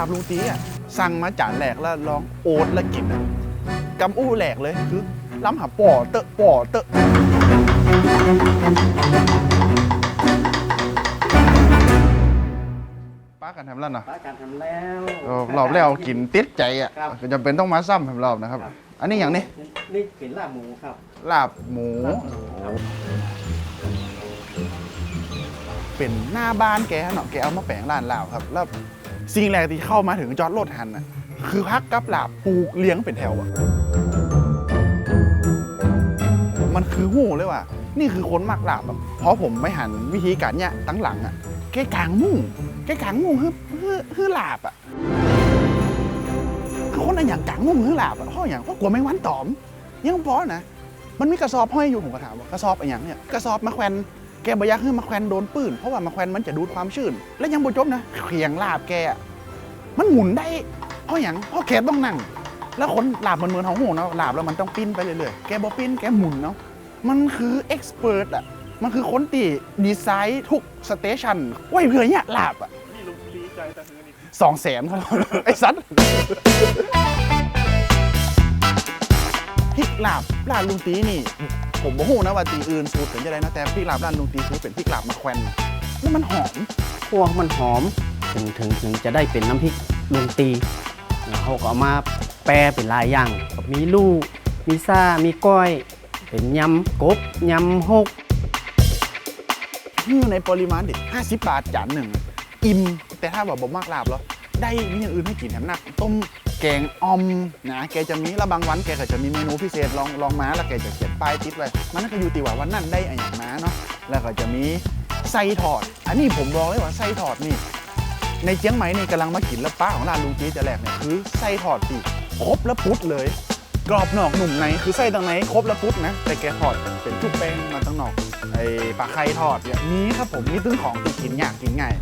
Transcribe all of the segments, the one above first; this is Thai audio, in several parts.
ลาบลุงตีอะสั่งมาจานแหลกแล้วลองโอ๊ตแล้วกินอะกำอู้แหลกเลยคือล้ำหาป่อเตอะป่อเตอะป้ากันทำแล้วเนาะป้าการทำแล้วเออรอบแล้วกินติดใจอะครับก็จำเป็นต้องมาซ้ำทำรอบนะครับ อันนี้อย่างนี้นี่เป็นลาบหมูครับ ลาบหมูเป็นหน้าบ้านแกเนาะแกเอามาแปลงร้านลาวครับแล้ว สิ่งแรกที่เข้ามาถึงจอดรถหันน่ะคือพักกับหลาบปลูกเลี้ยงเป็นแถวอะมันคือหูเลยว่านี่คือคนมักหลาบแบบเพราะผมไม่หันวิธีการเนี่ยตั้งหลังอะแกกลางมุ่งแกกลางมุ่งคือคือคือลาบอะคือคนอะอย่างกลางมุ่งคือลาบอะเพราะอย่างเพราะกลัวไม่วันตอม ยังพอนะมันมีกระสอบห้อยอยู่ผมก็ถามว่ากระสอบอะไรอย่างเนี่ยกระสอบมะแควน แกบอยักให้มะแควนโดนปืนเพราะว่ามะแควนมันจะดูดความชื้น และยังบ่จบนะเขียงลาบแกอะมันหมุนได้ เพราะอย่างเพราะแกต้องนั่ง แล้วคนลาบมันเหมือนของหูเนาะลาบแล้วมันต้องปิ้นไปเรื่อยๆ แกบอปิ้นแกหมุนเนาะ มันคือเอ็กซ์เพรสอะมันคือคนตีดีไซน์ทุกสเตชันไว้เพื่อเนี่ยลาบอะนี่ลุงดีใจแต่คือนี่สองแสนครับไอ้สัตว์พริกลาบร้านลุงตีนี่ ผมบ่ฮู้นะว่าตีอื่นสูตรเป็นจะได้นะแต่พริกลาบร้านลุงตีคือเป็นพริกลาบมะแควนแล้วมันหอมพวกมันหอมถึงถึงถึงจะได้เป็นน้ำพริกลุงตีแล้วเขาก็เอามาแปรเป็นหลายอย่างก็มีลูกมีซ่ามีก้อย เป็นยำกบยำฮกฮื้อในปริมาณดิ50 บาทจานหนึ่งอิ่มแต่ถ้าแบบบ่มากลาบแล้ว ได้มีอย่างอื่นให้กินแถมหนัก ต้มแกงออมนะแกจะมีแล้วบางวันแกก็จะมีเมนูพิเศษลองลองมาแล้วแกจะเขียนป้ายติดไว้มันก็อยู่ตีว่าวันนั้นได้อะไรอย่างมาเนาะแล้วก็จะมีไส้ทอด อันนี้ผมบอกเลยว่าไส้ทอดนี่ในเจียงใหม่นี่กำลังมากินแล้วป้าของร้านลุงจีจะแรกเนี่ยคือไส้ทอดตีครบแล้วปุ๊ดเลย กรอบนอกหนุ่มในคือไส้ตรงไหนครบแล้วปุ๊ดนะแต่แกทอดเป็นชุบแป้งมาตั้งนอกไอ้ปลาไข่ทอดเนี่ยมีครับผมมีตึ้งของที่กินยากกินง่าย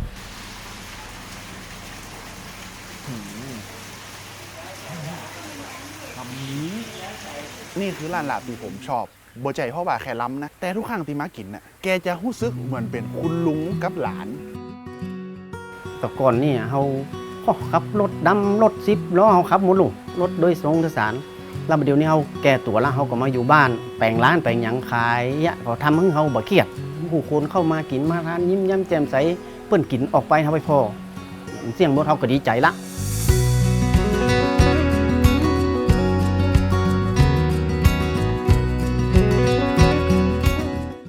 นี่คือร้านลาบที่ผมชอบโบใจเพราะว่าแค่ล้ำนะ แต่ทุกครั้งที่มากินน่ะแกจะรู้สึกเหมือนเป็นคุณลุงกับหลาน แต่ก่อนนี่เขาเขาขับรถดำรถซิปล้อเขาขับหมดลงรถโดยสรงโดยสาร แล้วเดี๋ยวนี้เขาแก่ตัวแล้วเขาก็มาอยู่บ้าน แปลงร้านแปลงหยังขายยะก็ทำให้เขาบ่เครียดผู้คนเข้ามากินมาทานยิ้มย้ำแจ่มใสเปิ้นกินออกไปเขาไปพอ เสียงรถเขาก็ดีใจละ